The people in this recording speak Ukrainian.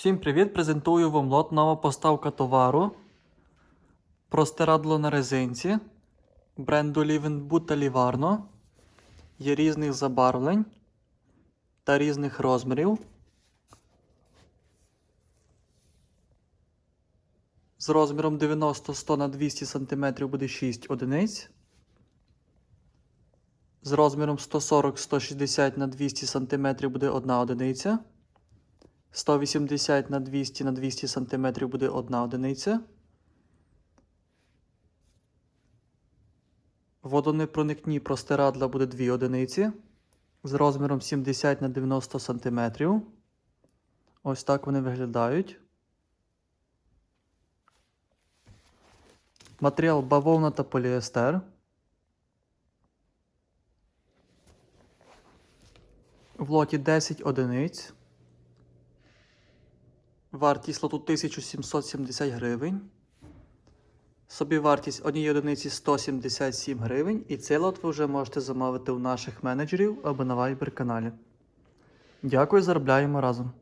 Всім привіт! Презентую вам лот нова поставка товару. Простирадло на резинці бренду Livenboot та Livarno. Є різних забарвлень та різних розмірів. З розміром 90-100 на 200 см буде 6 одиниць. З розміром 140-160 на 200 см буде 1 одиниця. 180 на 200 на 200 см буде 1 одиниця. Водонепроникні простирадла буде 2 одиниці. З розміром 70 на 90 см. Ось так вони виглядають. Матеріал бавовна та поліестер. В лоті 10 одиниць. Вартість лоту 1770 гривень. Собівартість однієї одиниці 177 гривень. І цей лот ви вже можете замовити у наших менеджерів або на Viber каналі. Дякую, заробляємо разом.